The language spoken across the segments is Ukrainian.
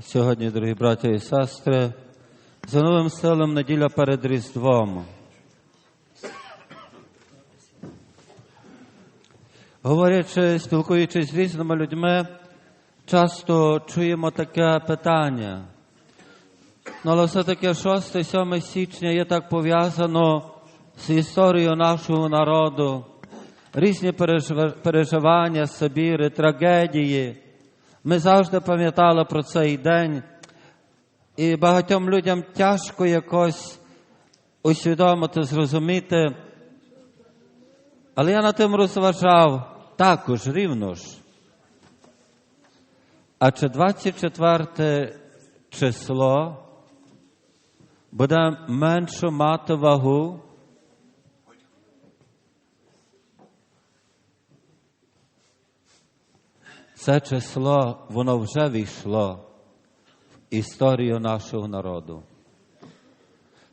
Сьогодні, дорогі браті і сестри, за новим стилем неділя перед Різдвом. Говорячи, спілкуючись з різними людьми, часто чуємо таке питання. Ну, але все-таки 6-7 січня є так пов'язано з історією нашого народу, різні пережив- переживання, собіри, трагедії. Ми завжди пам'ятали про цей день, і багатьом людям тяжко якось усвідомити, зрозуміти. Але я над тим розважав також рівно ж. А чи 24 число буде менше мати вагу? Це число, воно вже війшло в історію нашого народу.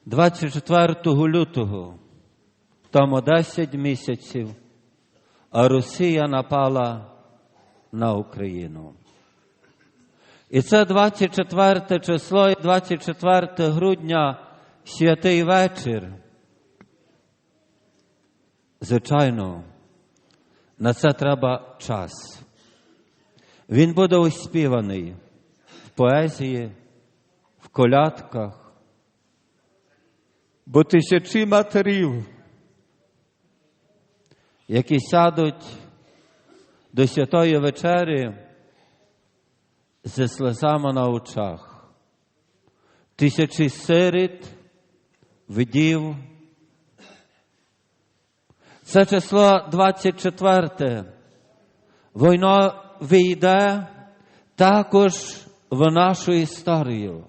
24 лютого, тому 10 місяців, а Росія напала на Україну. І це 24 число, і 24 грудня, святий вечір. Звичайно, на це треба час. Він буде оспіваний в поезії, в колядках, бо тисячі матерів, які сядуть до святої вечері зі слезами на очах, тисячі сиріт, вдів. Це число 24. Війна війде також в нашу історію,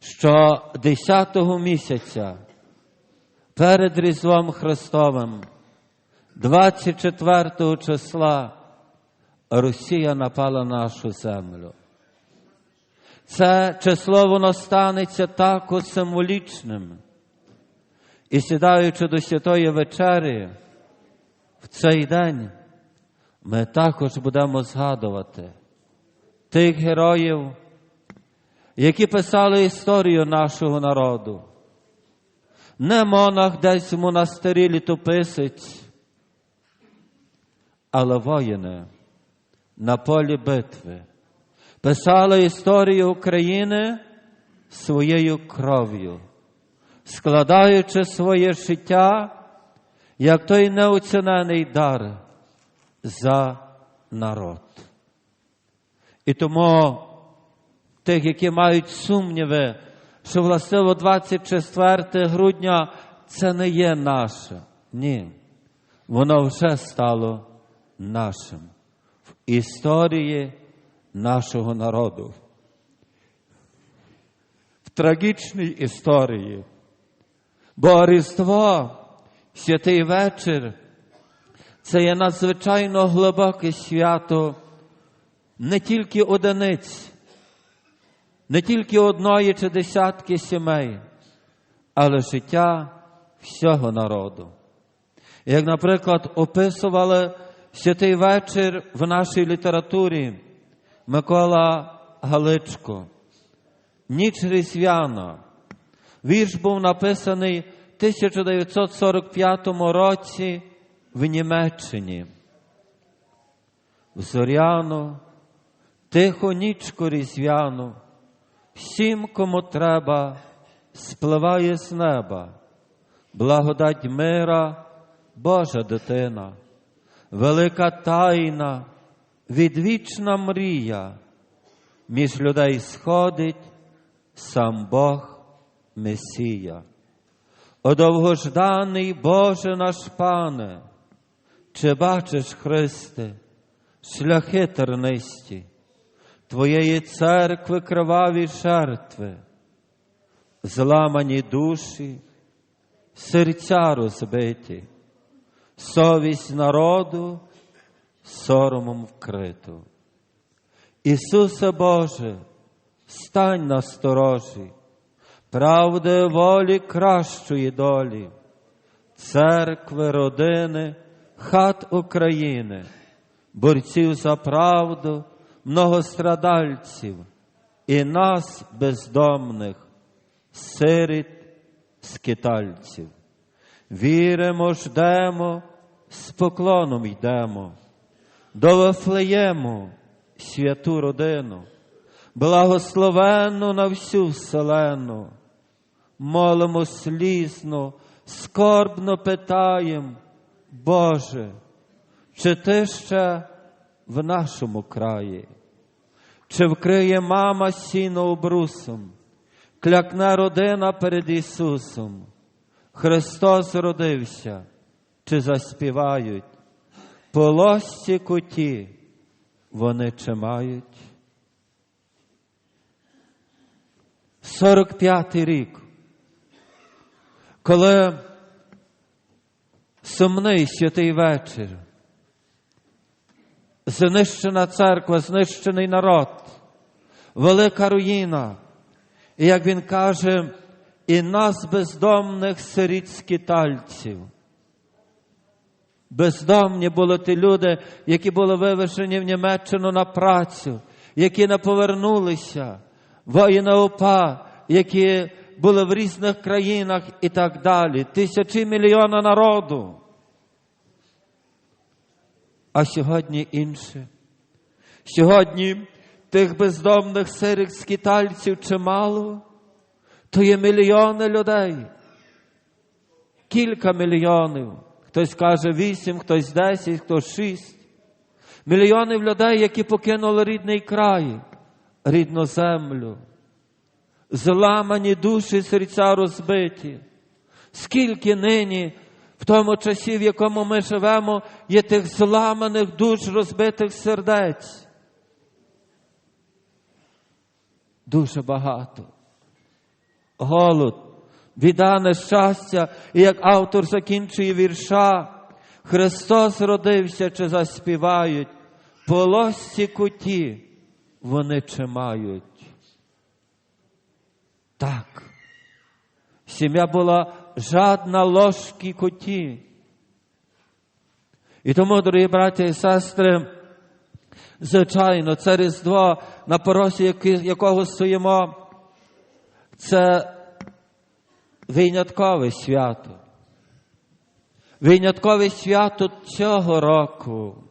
що 10-го місяця перед Різдвом Христовим, 24 числа, Росія напала на нашу землю. Це число воно станеться також символічним. І сідаючи до святої вечері, в цей день ми також будемо згадувати тих героїв, які писали історію нашого народу. Не монах десь в монастирі літописець, але воїни на полі битви писали історію України своєю кров'ю, складаючи своє життя як той неоцінений дар за народ. І тому тих, які мають сумніви, що властиво 24 грудня це не є наше. Ні. Воно вже стало нашим в історії нашого народу. В трагічній історії. Бо Різдво, святий вечір, це є надзвичайно глибоке свято не тільки одиниць, не тільки одної чи десятки сімей, але життя всього народу. Як, наприклад, описували святий вечір в нашій літературі Микола Галичко, Ніч Різдвяна. Вірш був написаний в 1945 році в Німеччині. В зоряну, тиху нічку різдвяну, всім, кому треба, спливає з неба, благодать мира, Божа дитина, велика тайна, відвічна мрія, між людей сходить сам Бог Месія. О довгожданий Боже наш Пане, чи бачиш, Христе, шляхи тернисті, Твоєї церкви криваві жертви, зламані душі, серця розбиті, совість народу соромом вкриту. Ісусе Боже, стань на сторожі, правди волі кращої долі, церкви, родини, хат України, борців за правду, многострадальців і нас, бездомних, сиріт, скитальців. Віримо, ждемо, з поклоном йдемо, до Вифлеєму, святу родину, благословенну на всю вселену, молимо слізно, скорбно питаєм, Боже, чи ти ще в нашому краї? Чи вкриє мама сіно обрусом, клякне родина перед Ісусом? Христос родився, чи заспівають? По лосці куті вони чи мають? 45-й рік, коли сумний святий вечір, знищена церква, знищений народ, велика руїна. І як він каже, і нас бездомних сиріт скитальців. Бездомні були ті люди, які були вивезені в Німеччину на працю, які не повернулися, воїни УПА, які були в різних країнах і так далі. Тисячі мільйона народу. А сьогодні інше. Сьогодні тих бездомних сирих скитальців чимало, то є мільйони людей. Кілька мільйонів. Хтось каже вісім, хтось десять, хтось шість. Мільйонів людей, які покинули рідний край, рідну землю. Зламані душі серця розбиті. Скільки нині, в тому часі, в якому ми живемо, є тих зламаних душ розбитих сердець. Дуже багато. Голод, біда, нещастя, і як автор закінчує вірша, Христос родився чи заспівають, полосці куті вони чи мають. Так, сім'я була жадна ложки куті. І тому, дорогі браті і сестри, звичайно, це Різдво, на поросі якого стоїмо, це виняткове свято. Виняткове свято цього року.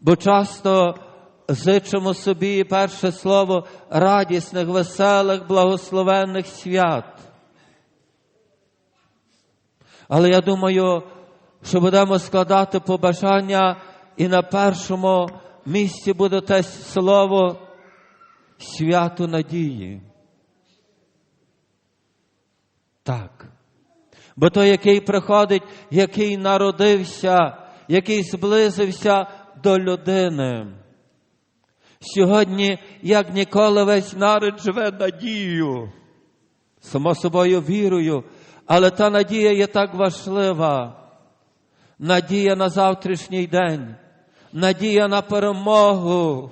Бо часто зичимо собі перше слово радісних, веселих, благословенних свят. Але я думаю, що будемо складати побажання, і на першому місці буде те слово свято надії. Так. Бо той, який приходить, який народився, який зблизився до людини. Сьогодні, як ніколи, весь народ живе надією, само собою вірою, але та надія є так важлива. Надія на завтрашній день, надія на перемогу.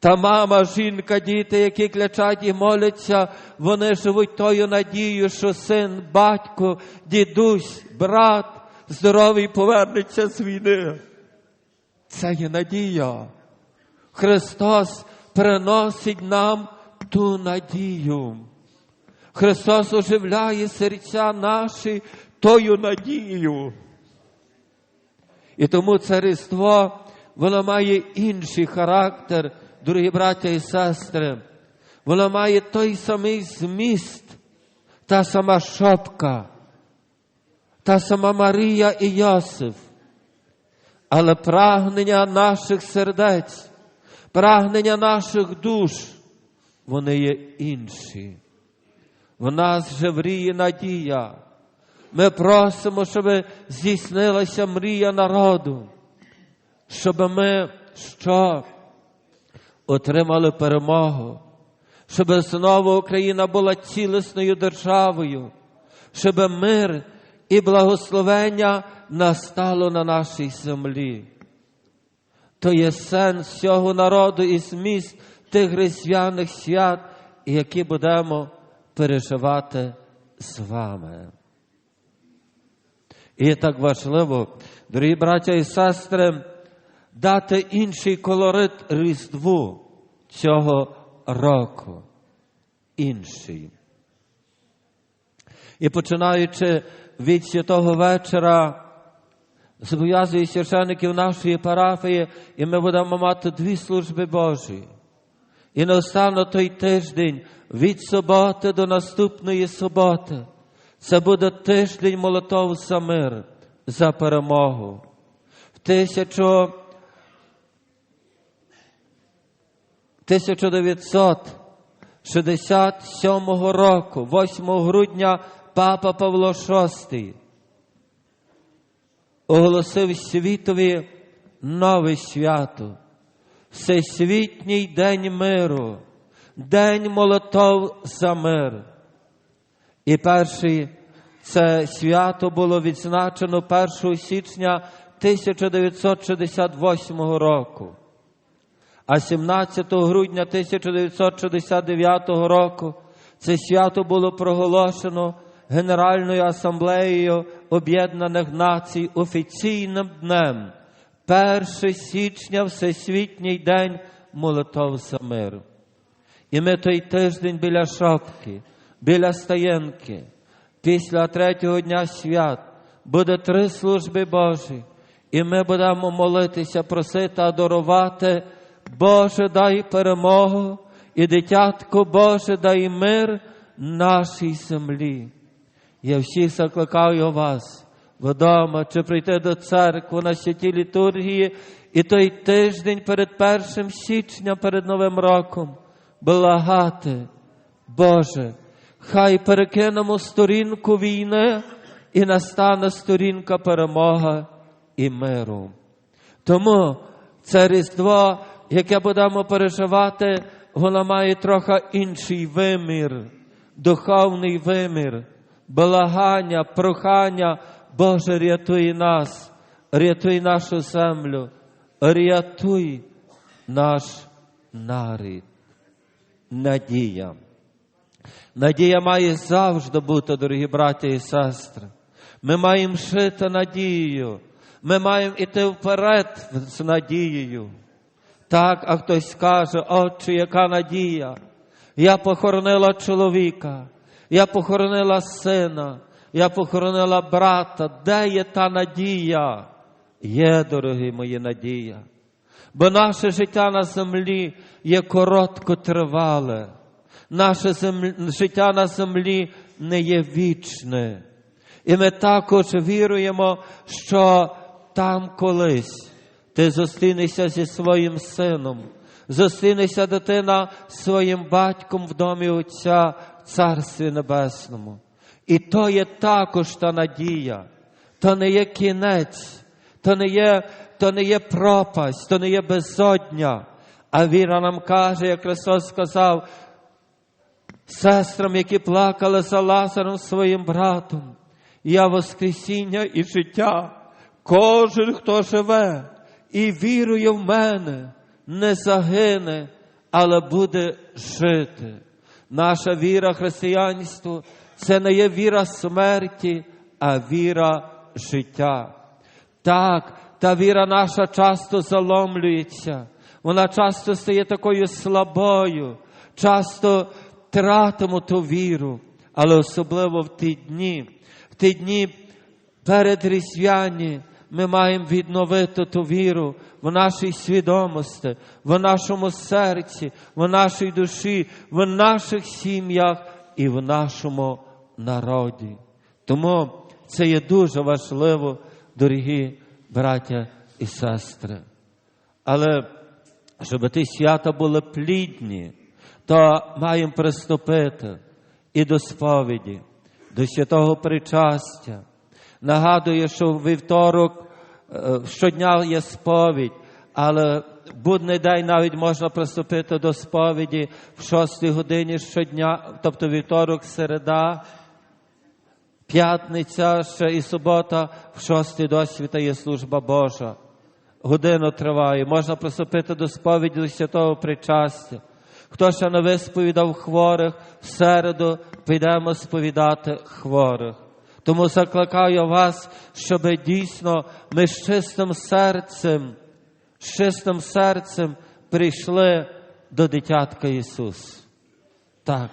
Та мама, жінка, діти, які клячать і моляться, вони живуть тою надією, що син, батько, дідусь, брат здоровий повернеться з війни. Це є надія. Христос приносить нам ту надію. Христос оживляє серця наші тою надією. І тому це Різдво, воно має інший характер дорогі браття і сестри, вона має той самий зміст, та сама шопка, та сама Марія і Йосиф, але прагнення наших сердець, прагнення наших душ, вони є інші. В нас же вріє надія. Ми просимо, щоб здійснилася мрія народу, щоб ми що? отримали перемогу, щоб знову Україна була цілісною державою, щоб мир і благословення настало на нашій землі. То є сенс цього народу і зміст тих різдвяних свят, які будемо переживати з вами. І так важливо, дорогі браття і сестри, дати інший колорит Різдву цього року. Інший. І починаючи від святого вечора, зобов'язує священиків нашої парафії, і ми будемо мати дві служби Божі. І наостанок той тиждень від суботи до наступної суботи. Це буде тиждень молотов за мир, за перемогу. В 1967 року, 8 грудня, Папа Павло VI оголосив світові нове свято, Всесвітній день миру, День молотов за мир. І перший це свято було відзначено 1 січня 1968 року. А 17 грудня 1969 року це свято було проголошено Генеральною асамблеєю Об'єднаних Націй офіційним днем 1 січня Всесвітній день молитов за мир. І ми той тиждень біля шапки, біля стаєнки, після третього дня свят буде три служби Божі, і ми будемо молитися, просити, адорувати. Боже, дай перемогу і дитятко Боже, дай мир нашій землі. Я всіх закликаю вас. Вдома чи прийти до церкви на святій літургії і той тиждень перед першим січня, перед Новим роком, благати, Боже, хай перекинемо сторінку війни і настане сторінка перемога і миру. Тому це Різдво яке будемо переживати, воно має трохи інший вимір, духовний вимір, благання, прохання, Боже, рятуй нас, рятуй нашу землю, рятуй наш нарід. Надія. Надія має завжди бути, дорогі браті і сестри. Ми маємо шити надією. Ми маємо йти вперед з надією. Так, а хтось скаже, отче, яка надія. Я похоронила чоловіка, я похоронила сина, я похоронила брата. Де є та надія? Є, дорогі мої, надія. Бо наше життя на землі є короткотривале. Наше землі, життя на землі не є вічне. І ми також віруємо, що там колись ти зустрінешся зі своїм сином, зустрінешся дитина своїм батьком в домі Отця в Царстві Небесному. І то є також та надія, то не є кінець, то не є, то не є пропасть, то не є безодня. А віра нам каже, як Христос сказав, сестрам, які плакали за Лазаром своїм братом, я Воскресіння і життя. Кожен, хто живе, і вірує в мене, не загине, але буде жити. Наша віра християнству це не є віра смерті, а віра життя. Так, та віра наша часто заломлюється, вона часто стає такою слабою, часто тратимо ту віру, але особливо в ті дні, в ті дні перед різдвяні, ми маємо відновити ту віру в нашій свідомості, в нашому серці, в нашій душі, в наших сім'ях і в нашому народі. Тому це є дуже важливо, дорогі браття і сестри. Але щоб ті свята були плідні, то маємо приступити і до сповіді, до святого причастя. Нагадую, що в вівторок щодня є сповідь, але будний день навіть можна приступити до сповіді в шостій годині щодня, тобто вівторок, середа, п'ятниця ще і субота, в шостій досвіта є служба Божа. Годину триває, можна приступити до сповіді до святого причастя. Хто ще не висповідав хворих, в середу підемо сповідати хворих. Тому закликаю вас, щоб дійсно ми з чистим серцем з чистим серцем прийшли до дитятка Ісус. Так.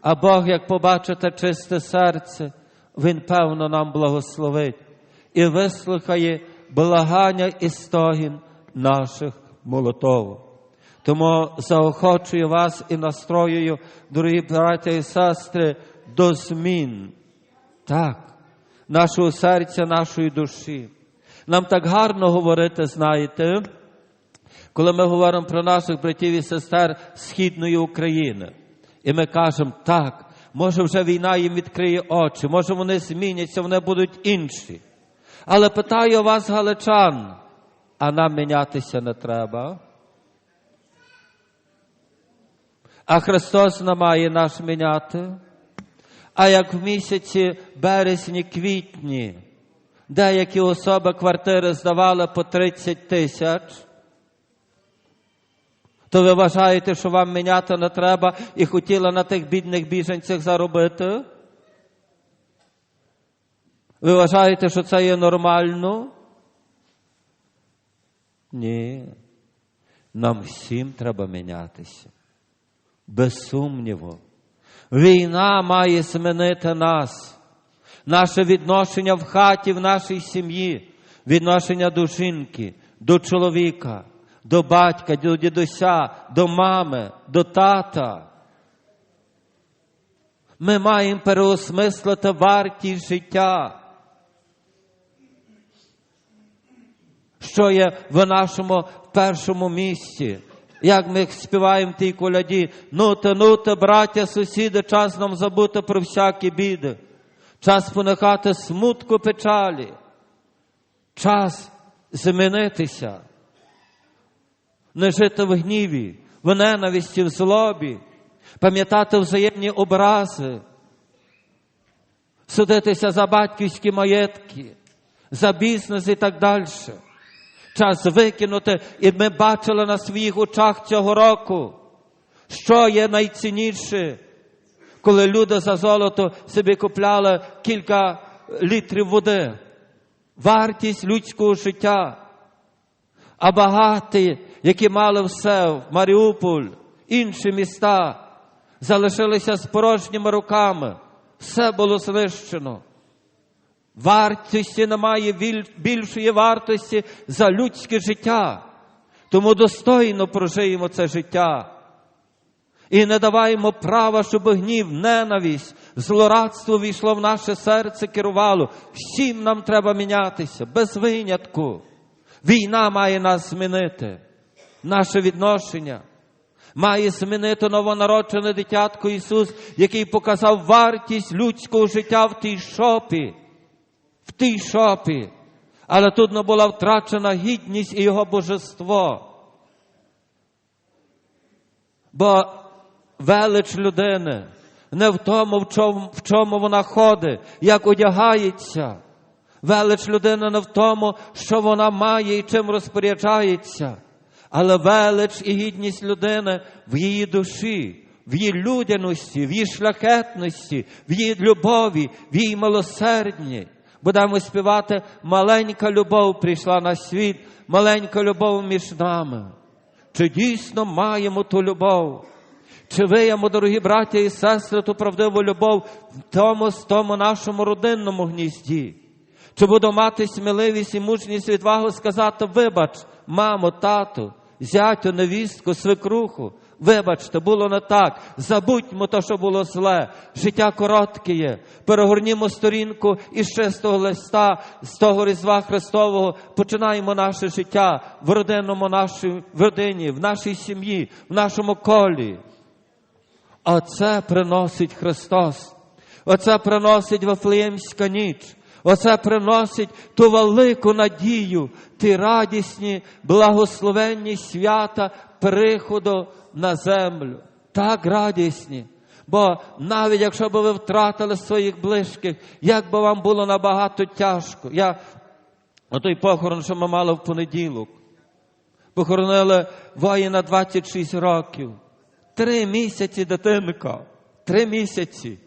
А Бог, як побачите чисте серце, Він певно нам благословить і вислухає благання і стогін наших молотов. Тому заохочую вас і настроюю, дорогі браття і сестри, до змін. Так, нашого серця, нашої душі. Нам так гарно говорити, знаєте, коли ми говоримо про наших братів і сестер Східної України. І ми кажемо, так, може вже війна їм відкриє очі, може вони зміняться, вони будуть інші. Але питаю вас, галичан, а нам мінятися не треба. А Христос не має нас міняти. А як в місяці березні, квітні, деякі особи квартири здавали по 30 тисяч, то ви вважаєте, що вам міняти не треба і хотіли на тих бідних біженцях заробити? Ви вважаєте, що це є нормально? Ні. Нам всім треба мінятися. Без сумніву. Війна має змінити нас, наше відношення в хаті, в нашій сім'ї, відношення до жінки, до чоловіка, до батька, до дідуся, до мами, до тата. Ми маємо переосмислити вартість життя. Що є в нашому першому місці? Як ми співаємо в тій коляді, ну те, ну браття, сусіди, час нам забути про всякі біди, час поникати смутку печалі, час змінитися, не жити в гніві, в ненависті, в злобі, пам'ятати взаємні образи, судитися за батьківські маєтки, за бізнес і так далі час викинути, і ми бачили на своїх очах цього року, що є найцінніше, коли люди за золото собі купляли кілька літрів води, вартість людського життя. А багаті, які мали все, в Маріуполь, інші міста, залишилися з порожніми руками, все було знищено. Вартості немає більшої вартості за людське життя. Тому достойно прожиємо це життя. І не даваємо права, щоб гнів, ненависть, злорадство війшло в наше серце, керувало. Всім нам треба мінятися, без винятку. Війна має нас змінити, наше відношення. Має змінити новонароджене дитятко Ісус, який показав вартість людського життя в тій шопі в тій шопі, але тут не була втрачена гідність і його божество. Бо велич людини не в тому, в чому, в чому вона ходить, як одягається. Велич людини не в тому, що вона має і чим розпоряджається, але велич і гідність людини в її душі, в її людяності, в її шляхетності, в її любові, в її милосердні будемо співати, маленька любов прийшла на світ, маленька любов між нами. Чи дійсно маємо ту любов? Чи виємо, дорогі браття і сестри, ту правдиву любов в тому, в тому нашому родинному гнізді? Чи буду мати сміливість і мужність відвагу сказати, вибач, мамо, тату, зятю, невістку, свекруху, Вибачте, було не так. Забудьмо те, що було зле. Життя коротке є. Перегорнімо сторінку і ще з того листа, з того Різдва Христового починаємо наше життя в родинному нашій в родині, в нашій сім'ї, в нашому колі. Оце приносить Христос. Оце приносить Вафлеємська ніч. Оце приносить ту велику надію, ті радісні, благословенні свята приходу на землю. Так радісні. Бо навіть якщо б ви втратили своїх близьких, як би вам було набагато тяжко. Я той похорон, що ми мали в понеділок, похоронили воїна 26 років. Три місяці дитинка. Три місяці.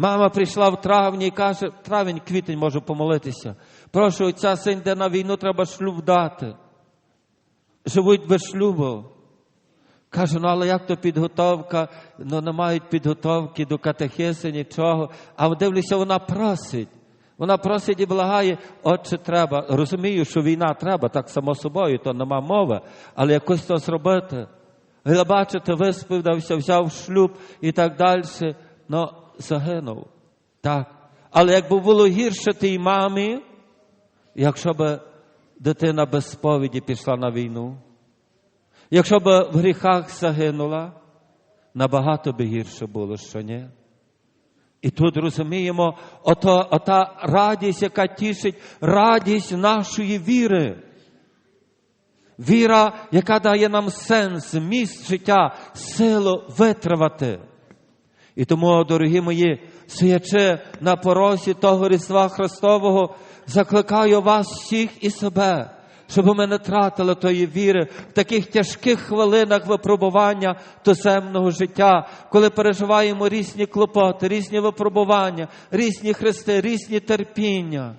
Мама прийшла в травні і каже, травень, квітень можу помолитися. Прошу, отця син йде на війну, треба шлюб дати. Живуть без шлюбу. Каже, ну але як то підготовка? Ну не мають підготовки до катехиси, нічого. А дивлюся, вона просить. Вона просить і благає, отче треба. Розумію, що війна треба, так само собою, то нема мови, але якось то зробити. Ви бачите, висповідався, взяв шлюб і так далі. Ну, загинув. Так. Але якби було гірше тій мамі, якщо б дитина без сповіді пішла на війну, якщо б в гріхах загинула, набагато би гірше було, що ні. І тут розуміємо, ото, ота радість, яка тішить радість нашої віри. Віра, яка дає нам сенс, міст життя, силу витривати. І тому, дорогі мої, стоячи на порозі того Різдва Христового, закликаю вас всіх і себе, щоб ми не тратили тої віри в таких тяжких хвилинах випробування туземного життя, коли переживаємо різні клопоти, різні випробування, різні хрести, різні терпіння,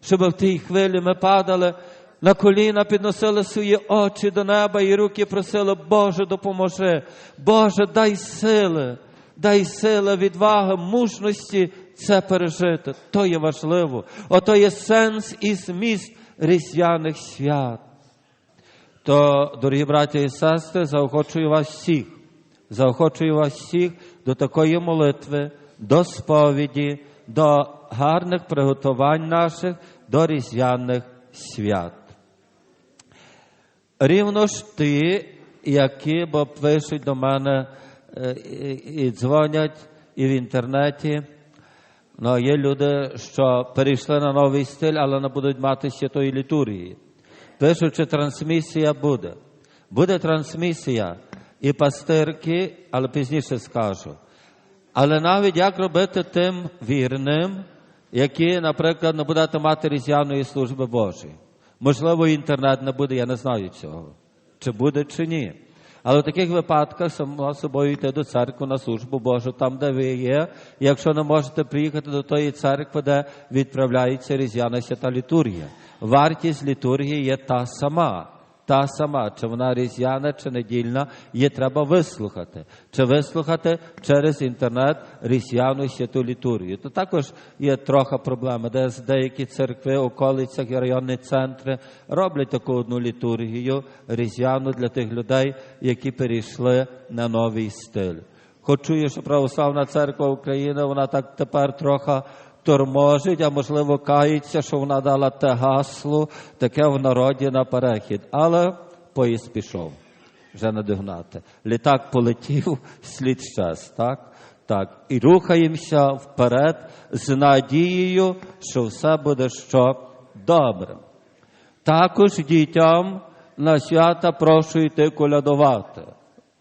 щоб в тій хвилі ми падали. На коліна підносили свої очі до неба і руки просили, Боже, допоможи, Боже, дай сили, дай сили, відваги, мужності це пережити. То є важливо. Ото є сенс і зміст різдвяних свят. То, дорогі браті і сестри, заохочую вас всіх, заохочую вас всіх до такої молитви, до сповіді, до гарних приготувань наших до різдвяних свят. Рівно ж ті, які бо пишуть до мене і дзвонять і в інтернеті. Ну, є люди, що перейшли на новий стиль, але не будуть мати святої літургії. Пишуть, що трансмісія буде. Буде трансмісія і пастирки, але пізніше скажу. Але навіть як робити тим вірним, які, наприклад, не будете мати різдвяної служби Божої. Можливо, інтернет не буде, я не знаю цього. Чи буде, чи ні. Але в таких випадках само собою йти до церкви на службу Божу, там, де ви є. Якщо не можете приїхати до тої церкви, де відправляється різдвяна свята літургія. Вартість літургії є та сама. Та сама, чи вона різдвяна, чи недільна, її треба вислухати. Чи вислухати через інтернет різдвяну святу літургію. То також є трохи проблеми, де деякі церкви, околицях і районні центри роблять таку одну літургію різдвяну для тих людей, які перейшли на новий стиль. Хочу, що Православна церква України, вона так тепер трохи торможить, а можливо, кається, що вона дала те гасло, таке в народі на перехід. Але поїзд пішов, вже не догнати. Літак полетів, слід час, так? Так. І рухаємося вперед з надією, що все буде що добре. Також дітям на свята прошу йти колядувати.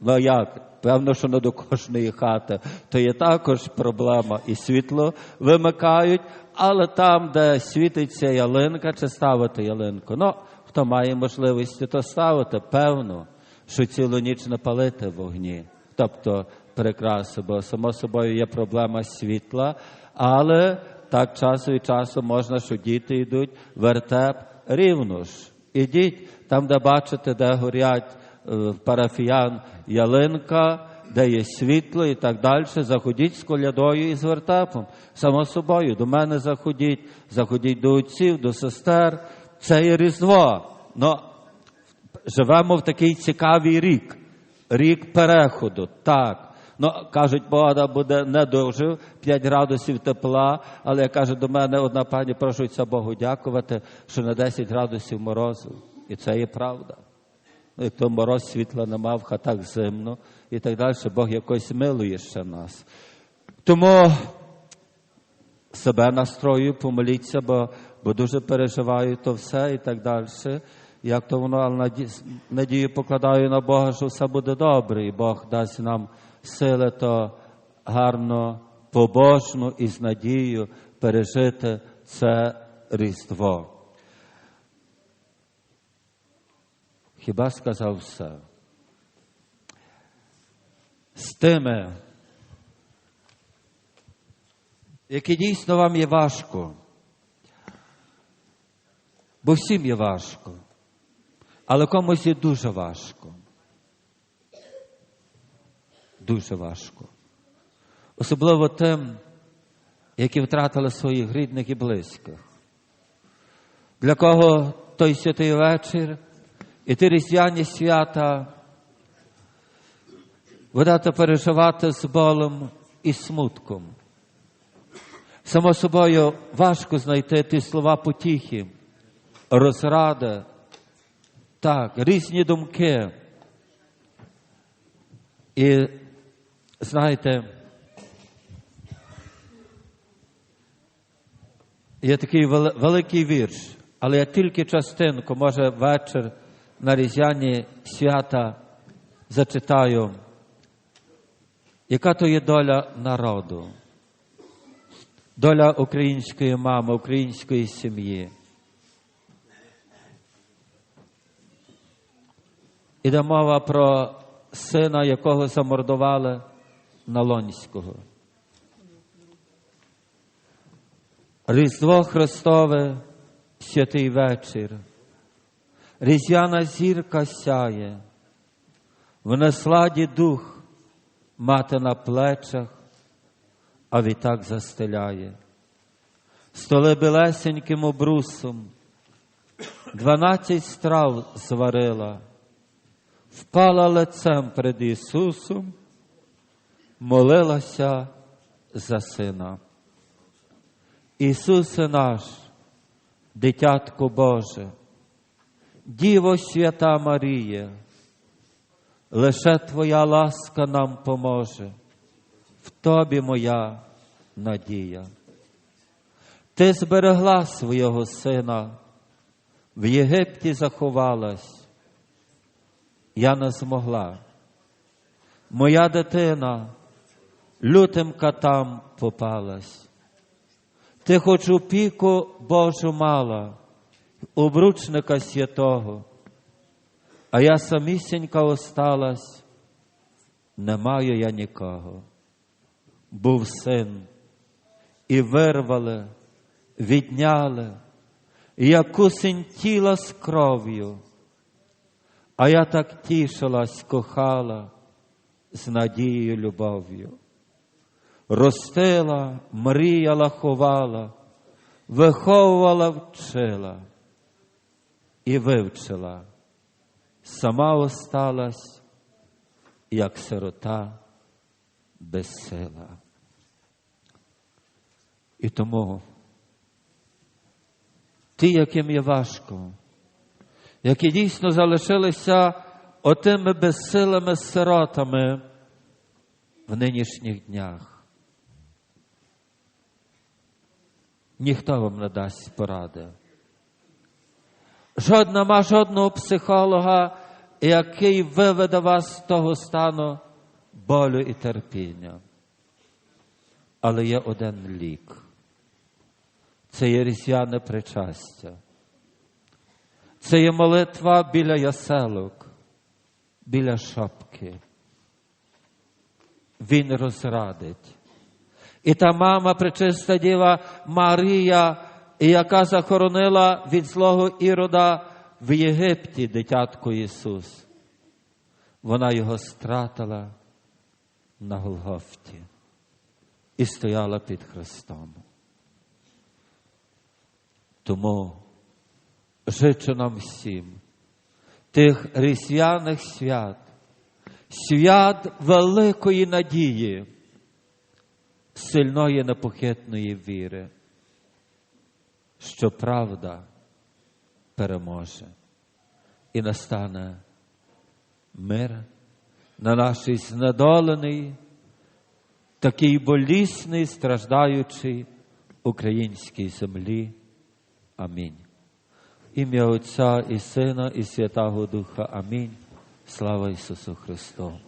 Ну як? Певно, що не до кожної хати, то є також проблема. І світло вимикають, але там, де світиться ялинка, чи ставити ялинку. Ну, хто має можливість то ставити, певно, що цілу ніч не палити вогні. Тобто прикраси, бо само собою є проблема світла, але так часу і часу можна, що діти йдуть, вертеп рівно ж. Ідіть там, де бачите, де горять парафіян ялинка, де є світло і так далі. Заходіть з колядою і з вертепом. Само собою, до мене заходіть, заходіть до отців, до сестер. Це є Різдво. Но живемо в такий цікавий рік, рік переходу. Так. Ну, кажуть, погода буде не дуже, 5 градусів тепла, але я кажу до мене одна пані, прошується Богу дякувати, що на 10 градусів морозу. І це є правда як то мороз світла нема в хатах зимно і так далі, Бог якось милує ще нас. Тому себе настрою, помоліться, бо, бо дуже переживаю то все і так далі. Як то воно, але надію покладаю на Бога, що все буде добре, і Бог дасть нам сили то гарно, побожно і з надією пережити це Різдво. Хіба сказав все? З тими яке дійсно вам є важко. Бо всім є важко, але комусь є дуже важко. Дуже важко. Особливо тим, які втратили своїх рідних і близьких. Для кого той святий вечір і ті різдвяні свята будете переживати з болем і смутком. Само собою важко знайти ті слова потіхи, розради, так, різні думки. І знаєте, є такий великий вірш, але я тільки частинку, може вечір на різдвяні свята зачитаю. Яка то є доля народу? Доля української мами, української сім'ї. Іде мова про сина, якого замордували Налонського. Різдво Христове, святий вечір. Різдвяна зірка сяє, в несладі дух мати на плечах, а відтак застеляє. Столи білесеньким обрусом, дванадцять страв зварила, впала лицем перед Ісусом, молилася за сина. Ісусе наш, дитятко Боже, Діво свята Марія, лише Твоя ласка нам поможе, в Тобі моя надія. Ти зберегла свого сина, в Єгипті заховалась, я не змогла. Моя дитина лютим катам попалась. Ти хоч у піку Божу мала, обручника святого, а я самісінька осталась, не маю я нікого. Був син, і вирвали, відняли, як кусень тіла з кров'ю, а я так тішилась, кохала з надією любов'ю. Ростила, мріяла, ховала, виховувала, вчила і вивчила, сама осталась, як сирота без сила. І тому ті, яким є важко, які дійсно залишилися отими безсилими сиротами в нинішніх днях. Ніхто вам не дасть поради. Жодна жодного психолога, який виведе вас з того стану болю і терпіння. Але є один лік. Це є різдвяне причастя. Це є молитва біля яселок, біля шапки. Він розрадить. І та мама, пречиста діва Марія, яка захоронила від злого ірода в Єгипті дитятко Ісус. Вона його стратила на Голгофті і стояла під Христом. Тому жичу нам всім тих різдвяних свят, свят великої надії сильної непохитної віри, що правда переможе і настане мир на нашій знедоленій, такій болісній, страждаючій українській землі. Амінь. Ім'я Отця і Сина, і Святого Духа. Амінь. Слава Ісусу Христу!